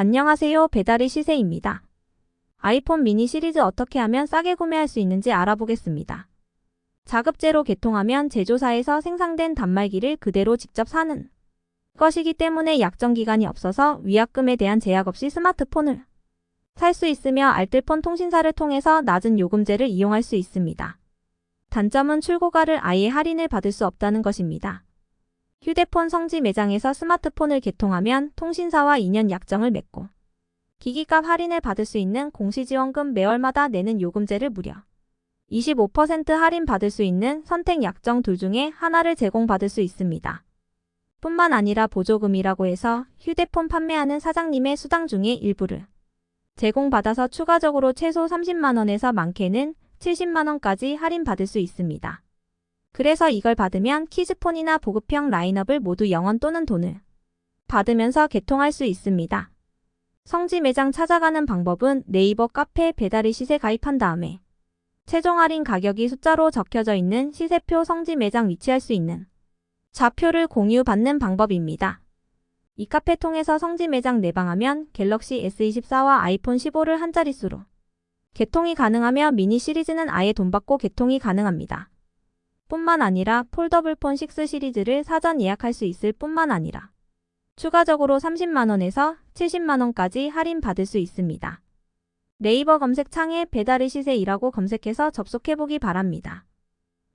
안녕하세요. 배달의 시세입니다. 아이폰 미니 시리즈 어떻게 하면 싸게 구매할 수 있는지 알아보겠습니다. 자급제로 개통하면 제조사에서 생산된 단말기를 그대로 직접 사는 것이기 때문에 약정 기간이 없어서 위약금에 대한 제약 없이 스마트폰을 살 수 있으며 알뜰폰 통신사를 통해서 낮은 요금제를 이용할 수 있습니다. 단점은 출고가를 아예 할인을 받을 수 없다는 것입니다. 휴대폰 성지 매장에서 스마트폰을 개통하면 통신사와 2년 약정을 맺고 기기값 할인을 받을 수 있는 공시지원금 매월마다 내는 요금제를 무려 25% 할인 받을 수 있는 선택 약정 둘 중에 하나를 제공받을 수 있습니다. 뿐만 아니라 보조금이라고 해서 휴대폰 판매하는 사장님의 수당 중에 일부를 제공받아서 추가적으로 최소 30만원에서 많게는 70만원까지 할인받을 수 있습니다. 그래서 이걸 받으면 키즈폰이나 보급형 라인업을 모두 영원 또는 돈을 받으면서 개통할 수 있습니다. 성지 매장 찾아가는 방법은 네이버 카페 배달의 시세 가입한 다음에 최종 할인 가격이 숫자로 적혀져 있는 시세표 성지 매장 위치할 수 있는 좌표를 공유받는 방법입니다. 이 카페 통해서 성지 매장 내방하면 갤럭시 S24와 아이폰 15를 한 자릿수로 개통이 가능하며 미니 시리즈는 아예 돈 받고 개통이 가능합니다. 뿐만 아니라 폴더블폰 6 시리즈를 사전 예약할 수 있을 뿐만 아니라 추가적으로 30만원에서 70만원까지 할인 받을 수 있습니다. 네이버 검색창에 배달의 시세이라고 검색해서 접속해보기 바랍니다.